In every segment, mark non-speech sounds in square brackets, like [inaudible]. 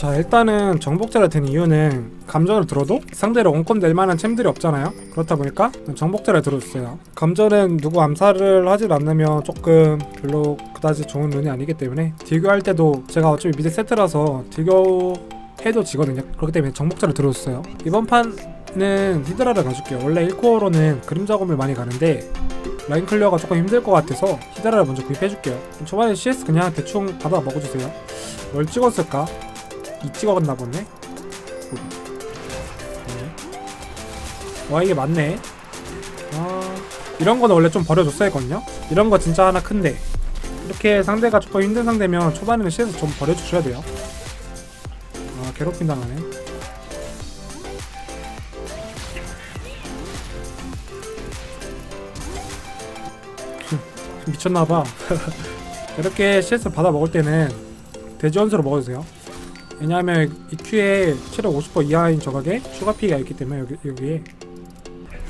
자 일단은 정복자를 된 이유는 감전을 들어도 상대를 원컴 낼 만한 챔들이 없잖아요. 그렇다 보니까 정복자를 들어줬어요. 감전은 누구 암살을 하질 않으면 조금 별로 그다지 좋은 눈이 아니기 때문에 딜교할 때도 제가 어차피 미드 세트라서 딜교 해도 지거든요. 그렇기 때문에 정복자를 들어줬어요. 이번 판은 히드라를 가줄게요. 원래 1코어로는 그림자 검을 많이 가는데 라인 클리어가 조금 힘들 것 같아서 히드라를 먼저 구입해줄게요. 초반에 CS 그냥 대충 받아 먹어주세요. 뭘 찍었을까? 이 찍어갔나 보네. 네. 와 이게 맞네. 아 이런 거는 원래 좀 버려줬어야 했거든요. 이런 거 진짜 하나 큰데 이렇게 상대가 조금 힘든 상대면 초반에는 CS 좀 버려주셔야 돼요. 아 괴롭힘 당하네. [laughs] 미쳤나봐. [laughs] 이렇게 CS 받아 먹을 때는 대지원수로 먹어주세요. 왜냐하면 EQ에 체력 50% 이하인 적에게 추가 피해가 있기 때문에 여기, 여기에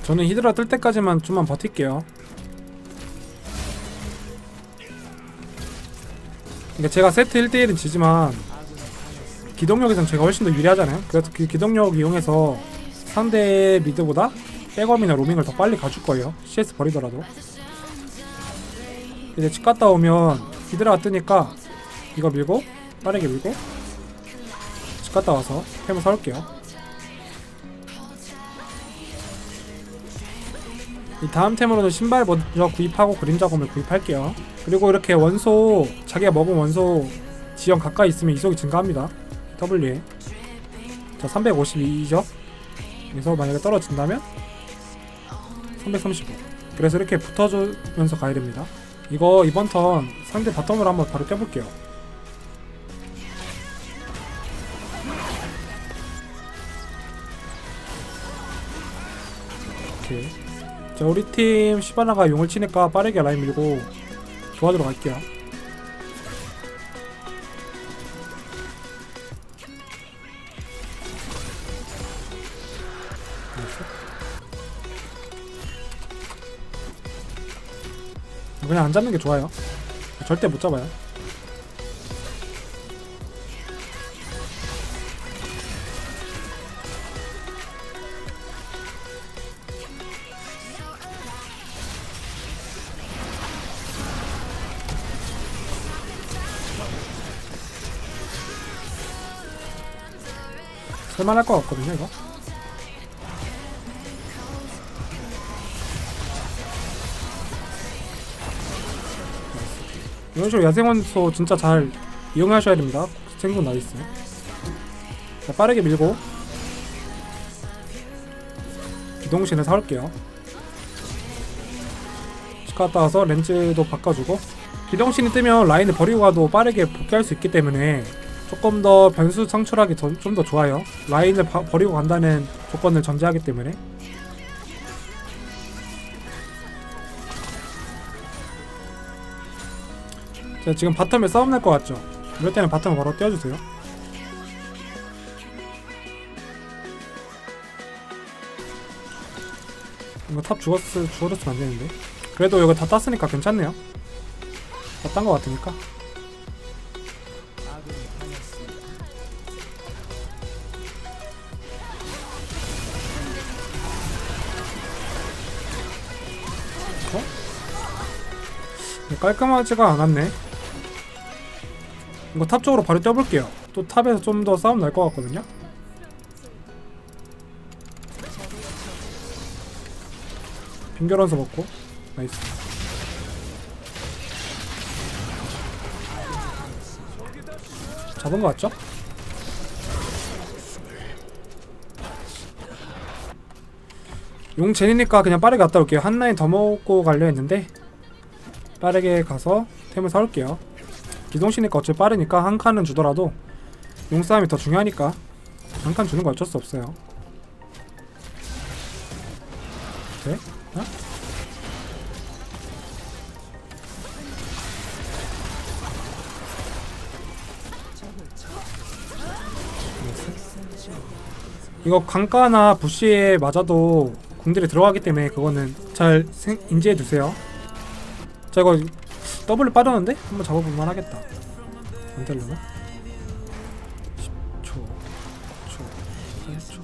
저는 히드라 뜰 때까지만 좀만 버틸게요. 그러니까 제가 세트 1대1은 지지만 기동력에선 제가 훨씬 더 유리하잖아요. 그래서 그 기동력 이용해서 상대 미드보다 백업이나 로밍을 더 빨리 가줄 거예요. CS 버리더라도. 이제 집 갔다 오면 히드라가 뜨니까 이거 밀고 빠르게 밀고 집 갔다 와서 템을 사올게요. 이 다음 템으로는 신발 먼저 구입하고 그림자 검을 구입할게요. 그리고 이렇게 원소 자기가 먹은 원소 지형 가까이 있으면 이속이 증가합니다. W에 자 352죠. 여기서 만약에 떨어진다면 335. 그래서 이렇게 붙어주면서 가야 됩니다. 이거 이번 턴 상대 바텀으로 한번 바로 껴볼게요. 오케이. 자 우리 팀 시바나가 용을 치니까 빠르게 라인 밀고 도와주러 갈게요. 그냥 안 잡는 게 좋아요. 절대 못 잡아요. 쓸만할 것 같거든요, 이거. 이런 식으로 야생원소 진짜 잘 이용하셔야 됩니다. 생존 나이스. 자, 빠르게 밀고 기동신을 사올게요. 집 갔다 와서 렌즈도 바꿔주고 기동신이 뜨면 라인을 버리고 가도 빠르게 복귀할 수 있기 때문에 조금 더 변수 창출하기 좀 더 좋아요. 라인을 바- 버리고 간다는 조건을 전제하기 때문에 자 지금 바텀에 싸움 날 것 같죠? 이럴 때는 바텀을 바로 떼어주세요. 이거 탑 죽었을 죽었으면 안 되는데. 그래도 이거 다 땄으니까 괜찮네요. 다 딴 것 같으니까. 깔끔하지가 않았네. 이거 탑 쪽으로 바로 뛰어볼게요. 또 탑에서 좀 더 싸움 날 것 같거든요. 빙결원서 먹고 나이스. 잡은 거 같죠? 용 제니니까 그냥 빠르게 갔다 올게요. 한 라인 더 먹고 가려 했는데 빠르게 가서 템을 사올게요. 어차피 빠르니까 한 칸은 주더라도 용 싸움이 더 중요하니까 한 칸 주는 거 어쩔 수 없어요. 네? 어? 이거 강가나 부시에 맞아도 궁들이 들어가기 때문에 그거는 잘 생- 인지해 두세요. 자 이거 더블 빠졌는데? 한번 잡아볼만 하겠다. 안 되려나? 10초 9초 8초 10초.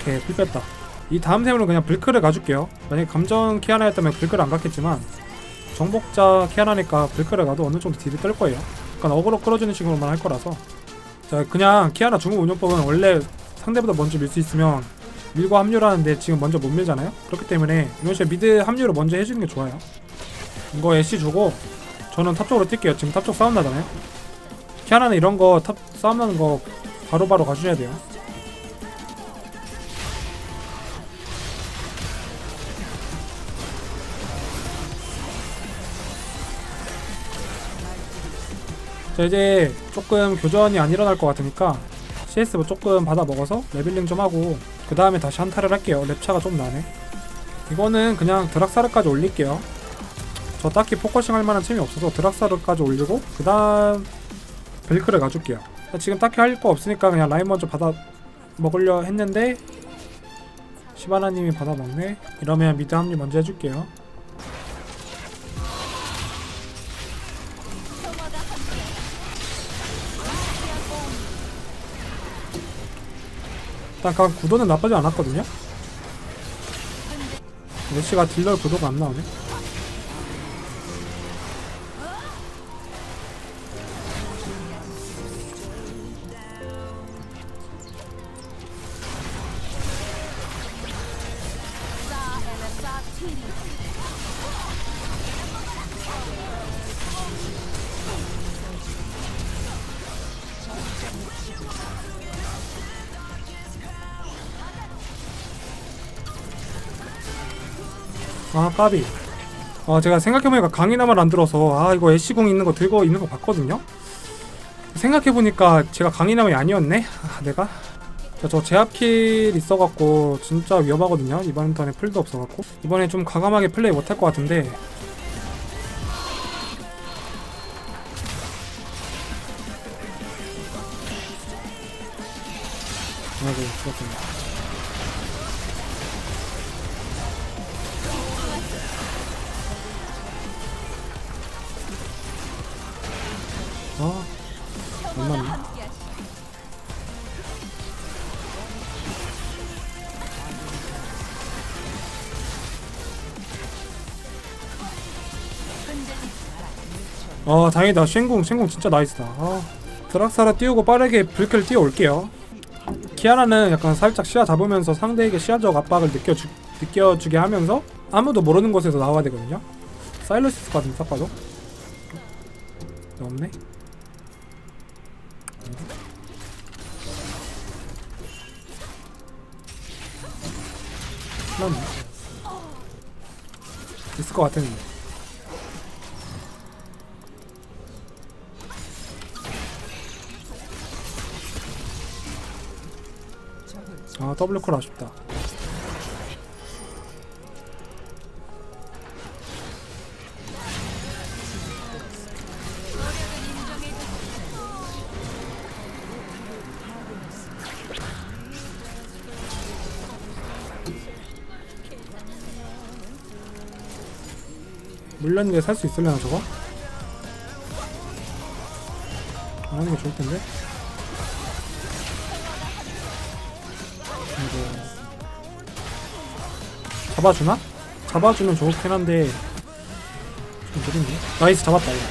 오케이 풀 뺐다. 이 다음 샘으로 그냥 불크를 가줄게요. 만약에 감정 키아나였다면 불크를 안 갔겠지만 정복자 키아나니까 불크를 가도 어느 정도 딜이 뜰 거예요. 약간 어그로 끌어주는 식으로만 할 거라서. 자 그냥 키아나 중국 운영법은 원래 상대보다 먼저 밀 수 있으면 밀고 합류를 하는데 지금 먼저 못 밀잖아요? 그렇기 때문에 이런 식으로 미드 합류를 먼저 해주는 게 좋아요. 이거 애쉬 주고 저는 탑 쪽으로 뛸게요. 지금 탑 쪽 싸움 나잖아요? 키아나는 이런 거 탑 싸움 나는 거 바로바로 가주셔야 돼요. 자 이제 조금 교전이 안 일어날 것 같으니까 CS 뭐 조금 받아 먹어서 레벨링 좀 하고 그 다음에 다시 한타를 할게요. 랩차가 좀 나네. 이거는 그냥 드락사르까지 올릴게요. 저 딱히 포커싱 할 만한 템이 없어서 드락사르까지 올리고 그 다음 벨크를 가줄게요. 자, 지금 딱히 할 거 없으니까 그냥 라인 먼저 받아 먹으려 했는데 시바나님이 받아 먹네. 이러면 미드 합류 먼저 해줄게요 일단 각 구도는 나쁘지 않았거든요. 메시가 딜러 구도가 안 나오네. 아 까비. 아 제가 생각해보니까 강인함을 안 들어서 아 이거 애쉬궁 있는 거 들고 있는 거 봤거든요. 생각해보니까 제가 강인함이 아니었네. 아 내가. 자, 저 제압킬 있어갖고 진짜 위험하거든요. 이번 턴에 풀도 없어갖고 이번에 좀 과감하게 플레이 못할 것 같은데. 아이고 죽었군요. 아, 다행이다. 쉔궁, 쉔궁 진짜 나이스다. 아, 드락사라 띄우고 빠르게 불클 띄워올게요. 키아나는 약간 살짝 시야 잡으면서 상대에게 시야적 압박을 느껴주, 느껴주게 하면서 아무도 모르는 곳에서 나와야 되거든요. 사일러시스 같은 딱 봐도. 없네. 난 있을 것 같았는데. 아 더블 콜 아쉽다. 물렸는데 살 수 있으려나 저거? 안 하는 게 좋을 텐데. 잡아주나? 잡아주면 좋긴 한데 좀 느린데? 나이스 잡았다 이거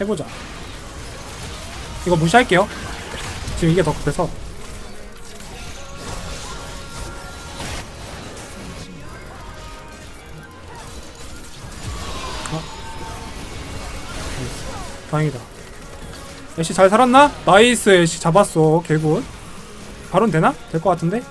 해보자 이거 무시할게요 지금 이게 더 급해서 어? 나이스. 다행이다 애쉬 잘 살았나? 나이스 애쉬 잡았어 개굿 바론 되나? 될 것 같은데?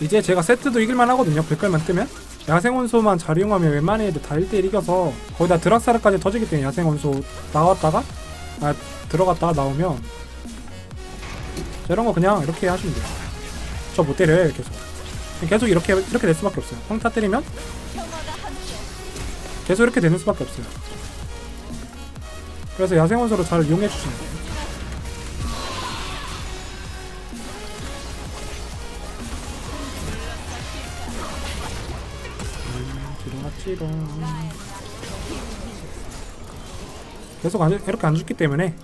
이제 제가 세트도 이길만 하거든요. 불깔만 뜨면. 야생원소만 잘 이용하면 애들 다 1대1 이겨서 거의 다 드락사르까지 터지기 때문에 야생원소 나왔다가 아 들어갔다가 나오면 이런 거 그냥 이렇게 하시면 돼요. 저 못 때려요 계속. 계속 이렇게 이렇게 될 수밖에 없어요. 평타 때리면 계속 이렇게 되는 수밖에 없어요. 그래서 야생원소를 잘 이용해 주시면 돼요. 들어갔지롱 계속 안, 이렇게 안 죽기 때문에.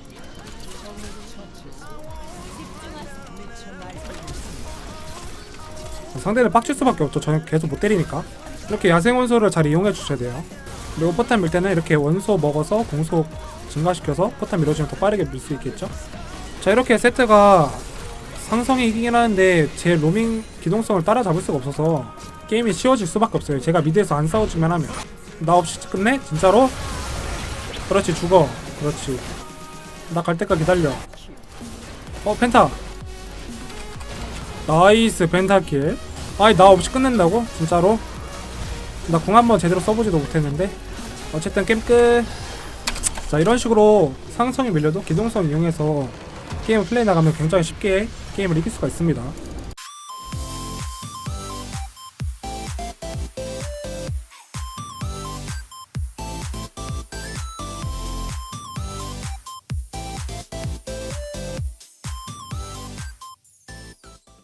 상대는 빡칠 수밖에 없죠. 저는 계속 못 때리니까. 이렇게 야생 원소를 잘 이용해 주셔야 돼요. 그리고 포탄 밀 때는 이렇게 원소 먹어서 공속 증가시켜서 포탄 밀어주면 더 빠르게 밀 수 있겠죠? 자 이렇게 세트가 상성이 이기긴 하는데 제 로밍 기동성을 따라잡을 수가 없어서 게임이 쉬워질 수밖에 없어요 제가 미드에서 안 싸워주면 하면 나 없이 끝내? 진짜로? 그렇지 죽어 그렇지 나 갈 때까지 기다려 어 펜타 나이스 펜타킬 아니 나 없이 끝낸다고? 진짜로? 나 궁 한번 제대로 써보지도 못했는데 어쨌든 게임 끝. 자 이런 식으로 상성이 밀려도 기동성 이용해서 게임을 플레이 나가면 굉장히 쉽게 게임을 이길 수가 있습니다